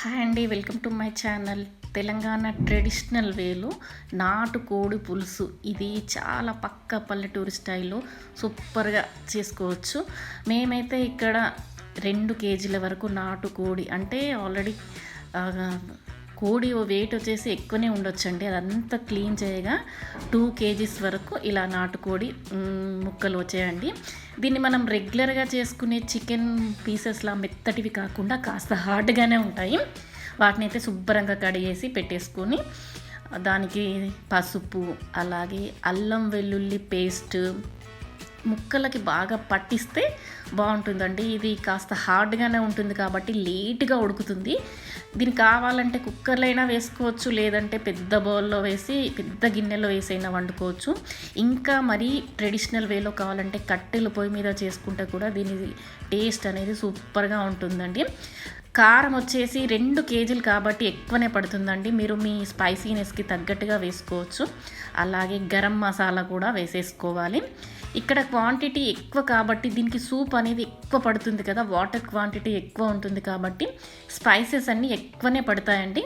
Hi అండి welcome to my channel Telangana traditional వేలో. నాటు కోడి పులుసు. ఇది చాలా పక్క పల్లెటూరు స్టైల్లో సూపర్గా చేసుకోవచ్చు. మేమైతే ఇక్కడ రెండు కేజీల వరకు నాటు కోడి అంటే ఆల్రెడీ కోడి వెయిట్ వచ్చేసి ఎక్కువనే ఉండొచ్చండి. అదంతా క్లీన్ చేయగా టూ కేజీస్ వరకు ఇలా నాటుకోడి ముక్కలు వచ్చాయండి. దీన్ని మనం రెగ్యులర్గా చేసుకునే చికెన్ పీసెస్లా మెత్తటివి కాకుండా కాస్త హార్డ్గానే ఉంటాయి. వాటిని అయితే శుభ్రంగా కడిగేసి పెట్టేసుకొని దానికి పసుపు అలాగే అల్లం వెల్లుల్లి పేస్ట్ ముక్కలకి బాగా పట్టిస్తే బాగుంటుందండి. ఇది కాస్త హార్డ్గానే ఉంటుంది కాబట్టి లేట్గా ఉడుకుతుంది. దీనికి కావాలంటే కుక్కర్లైనా వేసుకోవచ్చు లేదంటే పెద్ద బౌల్లో వేసి పెద్ద గిన్నెలో వేసైనా వండుకోవచ్చు. ఇంకా మరీ ట్రెడిషనల్ వేలో కావాలంటే కట్టెల పొయ్యి మీద చేసుకుంటే కూడా దీని టేస్ట్ అనేది సూపర్గా ఉంటుందండి. కారం వచ్చేసి రెండు కేజీలు కాబట్టి ఎక్కువనే పడుతుందండి. మీరు మీ స్పైసీనెస్కి తగ్గట్టుగా వేసుకోవచ్చు. అలాగే గరం మసాలా కూడా వేసేసుకోవాలి. ఇక్కడ క్వాంటిటీ ఎక్కువ కాబట్టి దీనికి సూప్ అనేది ఎక్కువ పడుతుంది కదా వాటర్ క్వాంటిటీ ఎక్కువ ఉంటుంది కాబట్టి స్పైసెస్ అన్నీ ఎక్కువనే పడతాయండి.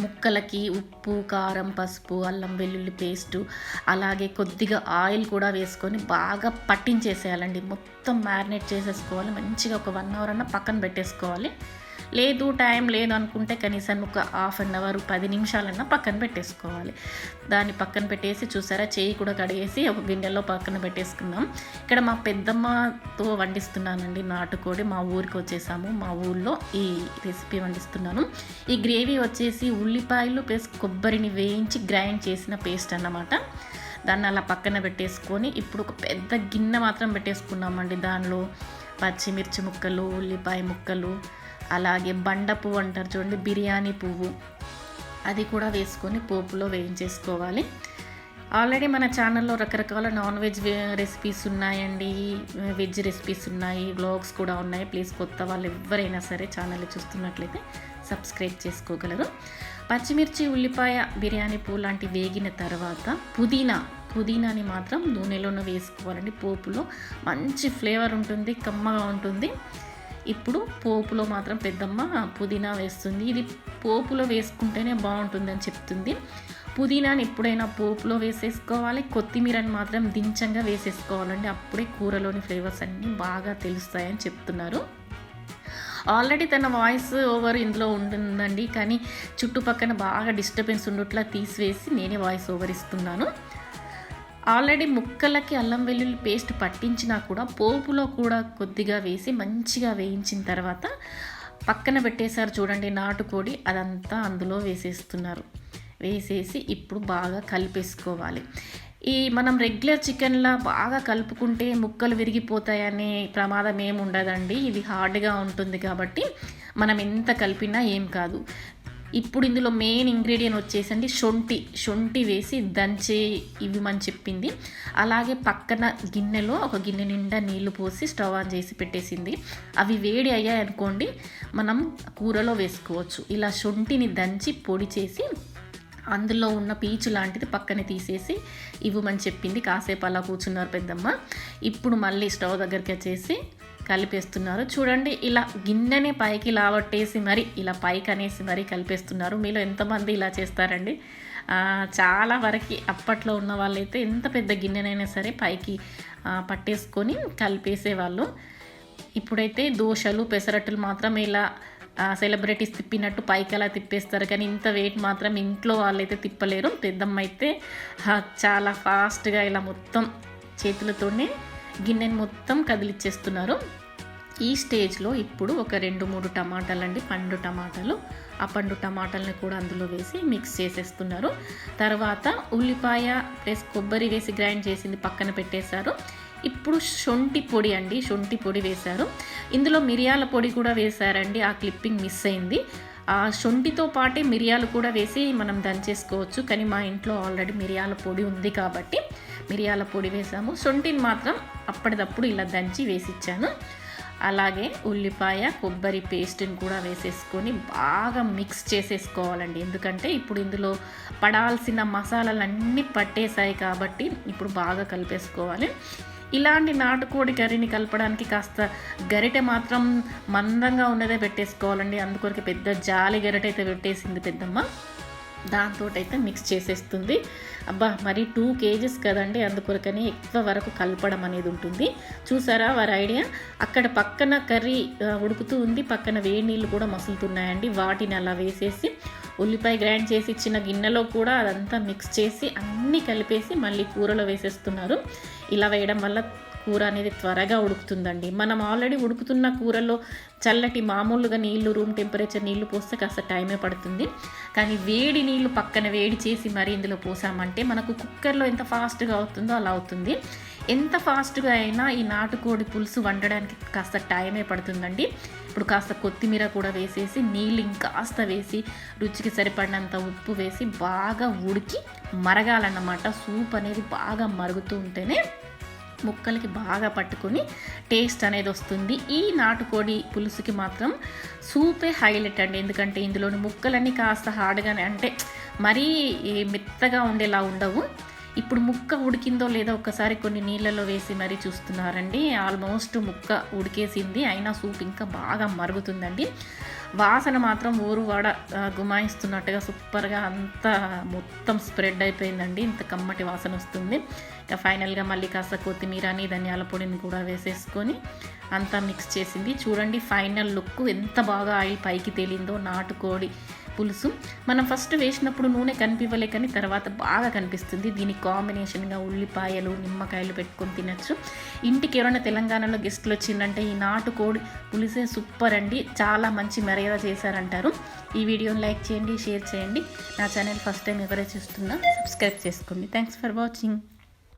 ముక్కలకి ఉప్పు కారం పసుపు అల్లం వెల్లుల్లి పేస్టు అలాగే కొద్దిగా ఆయిల్ కూడా వేసుకొని బాగా పట్టించేసేయాలండి. మొత్తం మ్యారినేట్ చేసేసుకోవాలి. మంచిగా ఒక వన్ అవర్ అన్న పక్కన పెట్టేసుకోవాలి. లేదు టైం లేదు అనుకుంటే కనీసం ఒక హాఫ్ అన్ అవర్ పది నిమిషాలన్నా పక్కన పెట్టేసుకోవాలి. దాన్ని పక్కన పెట్టేసి చూసారా చేయి కూడా కడిగేసి ఒక గిన్నెలో పక్కన పెట్టేసుకున్నాం ఇక్కడ మా పెద్దమ్మతో వండిస్తున్నానండి నాటుకోడి. మా ఊరికి వచ్చేసాము. మా ఊళ్ళో ఈ రెసిపీ వండిస్తున్నాను. ఈ గ్రేవీ వచ్చేసి ఉల్లిపాయలు ప్లస్ కొబ్బరిని వేయించి గ్రైండ్ చేసిన పేస్ట్ అన్నమాట. దాన్ని అలా పక్కన పెట్టేసుకొని ఇప్పుడు ఒక పెద్ద గిన్నె మాత్రం పెట్టేసుకున్నామండి. దానిలో పచ్చిమిర్చి ముక్కలు ఉల్లిపాయ ముక్కలు అలాగే బండ పువ్వు అంటారు చూడండి బిర్యానీ పువ్వు. అది కూడా వేసుకొని పోపులో వేయించేసుకోవాలి. ఆల్రెడీ మన ఛానల్లో రకరకాల నాన్ వెజ్ రెసిపీస్ ఉన్నాయండి. వెజ్ రెసిపీస్ ఉన్నాయి వ్లాగ్స్ కూడా ఉన్నాయి. ప్లీజ్ కొత్త వాళ్ళు ఎవరైనా సరే ఛానల్ చూస్తున్నట్లయితే సబ్స్క్రైబ్ చేసుకోగలరు. పచ్చిమిర్చి ఉల్లిపాయ బిర్యానీ పువ్వు లాంటి వేగిన తర్వాత పుదీనా. పుదీనాని మాత్రం నూనెలోనే వేసుకోవాలండి. పోపులో మంచి ఫ్లేవర్ ఉంటుంది కమ్మగా ఉంటుంది. ఇప్పుడు పోపులో మాత్రం పెద్దమ్మ పుదీనా వేస్తుంది. ఇది పోపులో వేసుకుంటేనే బాగుంటుందని చెప్తుంది. పుదీనాని ఎప్పుడైనా పోపులో వేసేసుకోవాలి కొత్తిమీరని మాత్రం దించంగా వేసేసుకోవాలండి. అప్పుడే కూరలోని ఫ్లేవర్స్ అన్నీ బాగా తెలుస్తాయని చెప్తున్నారు. ఆల్రెడీ తన వాయిస్ ఓవర్ ఇందులో ఉంటుందండి కానీ చుట్టుపక్కన బాగా డిస్టర్బెన్స్ ఉండట్లా తీసివేసి నేనే వాయిస్ ఓవర్ ఇస్తున్నాను. ఆల్రెడీ ముక్కలకి అల్లం వెల్లుల్లి పేస్ట్ పట్టించినా కూడా పోపులో కూడా కొద్దిగా వేసి మంచిగా వేయించిన తర్వాత పక్కన పెట్టేశారు చూడండి నాటుకోడి అదంతా అందులో వేసేస్తున్నారు. వేసేసి ఇప్పుడు బాగా కలిపేసుకోవాలి. ఈ మనం రెగ్యులర్ చికెన్లా బాగా కలుపుకుంటే ముక్కలు విరిగిపోతాయనే ప్రమాదం ఏమి ఉండదండి ఇది హార్డ్గా ఉంటుంది కాబట్టి మనం ఎంత కలిపినా ఏం కాదు. ఇప్పుడు ఇందులో మెయిన్ ఇంగ్రీడియంట్ వచ్చేసండి శొంఠి. శొంఠి వేసి దంచే ఇవ్వమని చెప్పింది. అలాగే పక్కన గిన్నెలో ఒక గిన్నె నిండా నీళ్ళు పోసి స్టవ్ ఆన్ చేసి పెట్టేసింది. అవి వేడి అయ్యాయి అనుకోండి మనం కూరలో వేసుకోవచ్చు. ఇలా శొంఠిని దంచి పొడి చేసి అందులో ఉన్న పీచు లాంటిది పక్కన తీసేసి ఇవ్వమని చెప్పింది. కాసేపు అలా కూర్చున్నారు పెద్దమ్మ. ఇప్పుడు మళ్ళీ స్టవ్ దగ్గరికి వచ్చేసి కలిపేస్తున్నారు. చూడండి ఇలా గిన్నెని పైకి లావట్టేసి మరి ఇలా పైకి అనేసి మరి కలిపేస్తున్నారు. మీలో ఎంతమంది ఇలా చేస్తారండి? చాలా వరకు అప్పట్లో ఉన్న వాళ్ళైతే ఎంత పెద్ద గిన్నెనైనా సరే పైకి పట్టేసుకొని కలిపేసేవాళ్ళు. ఇప్పుడైతే దోశలు పెసరట్టులు మాత్రం ఇలా సెలబ్రిటీస్ తిప్పినట్టు పైకి అలా తిప్పేస్తారు. కానీ ఇంత వెయిట్ మాత్రం ఇంట్లో వాళ్ళైతే తిప్పలేరు. పెద్దమ్మ అయితే చాలా ఫాస్ట్గా ఇలా మొత్తం చేతులతోనే గిన్నెని మొత్తం కదిలిచ్చేస్తున్నారు. ఈ స్టేజ్లో ఇప్పుడు ఒక రెండు మూడు టమాటాలు అండి పండు టమాటాలు. ఆ పండు టమాటాలని కూడా అందులో వేసి మిక్స్ చేసేస్తున్నారు. తర్వాత ఉల్లిపాయ ప్లస్ కొబ్బరి వేసి గ్రైండ్ చేసింది పక్కన పెట్టేశారు. ఇప్పుడు శొంఠి పొడి అండి శొంఠి పొడి వేశారు. ఇందులో మిరియాల పొడి కూడా వేశారండి ఆ క్లిప్పింగ్ మిస్ అయింది. ఆ శొంఠితో పాటే మిరియాలు కూడా వేసి మనం దంచేసుకోవచ్చు కానీ మా ఇంట్లో ఆల్రెడీ మిరియాల పొడి ఉంది కాబట్టి. మిరియాల పొడి వేసాము. సొంటిని మాత్రం అప్పటిదప్పుడు ఇలా దంచి వేసిచ్చాను. అలాగే ఉల్లిపాయ కొబ్బరి పేస్ట్ని కూడా వేసేసుకొని బాగా మిక్స్ చేసేసుకోవాలండి. ఎందుకంటే ఇప్పుడు ఇందులో పడాల్సిన మసాలాలన్నీ పట్టేశాయి కాబట్టి ఇప్పుడు బాగా కలిపేసుకోవాలి. ఇలాంటి నాటుకోడి కర్రీని కలపడానికి కాస్త గరిటె మాత్రం మందంగా ఉన్నదే పెట్టేసుకోవాలండి. అందుకొరకు పెద్ద జాలి గరిటె అయితే పెట్టేసింది పెద్దమ్మ. దాంతో అయితే మిక్స్ చేసేస్తుంది. అబ్బా మరి టూ కేజీస్ కదండి అందుకొరకని ఎక్కువ వరకు కలపడం అనేది ఉంటుంది. చూసారా వారి ఐడియా? అక్కడ పక్కన కర్రీ ఉడుకుతూ ఉంది. పక్కన వేడి నీళ్ళు కూడా మసులుతున్నాయండి. వాటిని అలా వేసేసి ఉల్లిపాయ గ్రైండ్ చేసి ఇచ్చిన గిన్నెలో కూడా అదంతా మిక్స్ చేసి అన్నీ కలిపేసి మళ్ళీ కూరలో వేసేస్తున్నారు. ఇలా వేయడం వల్ల కూర అనేది త్వరగా ఉడుకుతుందండి. మనం ఆల్రెడీ ఉడుకుతున్న కూరలో చల్లటి మామూలుగా నీళ్ళు రూమ్ టెంపరేచర్ నీళ్ళు పోస్తే కాస్త టైమే పడుతుంది. కానీ వేడి నీళ్ళు పక్కన వేడి చేసి మరి ఇందులో పోసామంటే మనకు కుక్కర్లో ఎంత ఫాస్ట్గా అవుతుందో అలా అవుతుంది. ఎంత ఫాస్ట్గా అయినా ఈ నాటుకోడి పులుసు వండడానికి కాస్త టైమే పడుతుందండి. ఇప్పుడు కాస్త కొత్తిమీర కూడా వేసేసి నీళ్ళు ఇంకాస్త వేసి రుచికి సరిపడినంత ఉప్పు వేసి బాగా ఉడికి మరగాలన్నమాట. సూప్ అనేది బాగా మరుగుతూ ఉంటేనే ముక్కలకి బాగా పట్టుకొని టేస్ట్ అనేది వస్తుంది. ఈ నాటుకోడి పులుసుకి మాత్రం సూపే హైలైట్ అండి. ఎందుకంటే ఇందులోని ముక్కలన్నీ కాస్త హార్డ్గానే అంటే మరీ మెత్తగా ఉండేలా ఉండవు. ఇప్పుడు ముక్క ఉడికిందో లేదో ఒకసారి కొన్ని నీళ్ళలో వేసి మరీ చూస్తున్నారండి. ఆల్మోస్ట్ ముక్క ఉడికేసింది. అయినా సూప్ ఇంకా బాగా మరుగుతుందండి. వాసన మాత్రం ఊరు వాడ గుమాయిస్తున్నట్టుగా సూపర్గా అంతా మొత్తం స్ప్రెడ్ అయిపోయిందండి. ఇంత కమ్మటి వాసన వస్తుంది. ఇంకా ఫైనల్గా మళ్ళీ కాస్త కొత్తిమీరని ధనియాల పొడిని కూడా వేసేసుకొని అంతా మిక్స్ చేసింది. చూడండి ఫైనల్ లుక్ ఎంత బాగా ఆయిల్ పైకి తేలిందో నాటుకోడి. పులుసు. మనం ఫస్ట్ వేసినప్పుడు నూనె కనిపించలే కానీ తర్వాత బాగా కనిపిస్తుంది. దీనికి కాంబినేషన్గా ఉల్లిపాయలు నిమ్మకాయలు పెట్టుకొని తినచ్చు. ఇంటికి ఎవరైనా తెలంగాణలో గెస్ట్లు వచ్చిందంటే ఈ నాటుకోడి పులిసే సూపర్ అండి. చాలా మంచి మర్యాద చేశారంటారు. ఈ వీడియోని లైక్ చేయండి షేర్ చేయండి. నా ఛానల్ ఫస్ట్ టైం ఎవరైతే చూస్తున్నా సబ్స్క్రైబ్ చేసుకోండి. Thanks for watching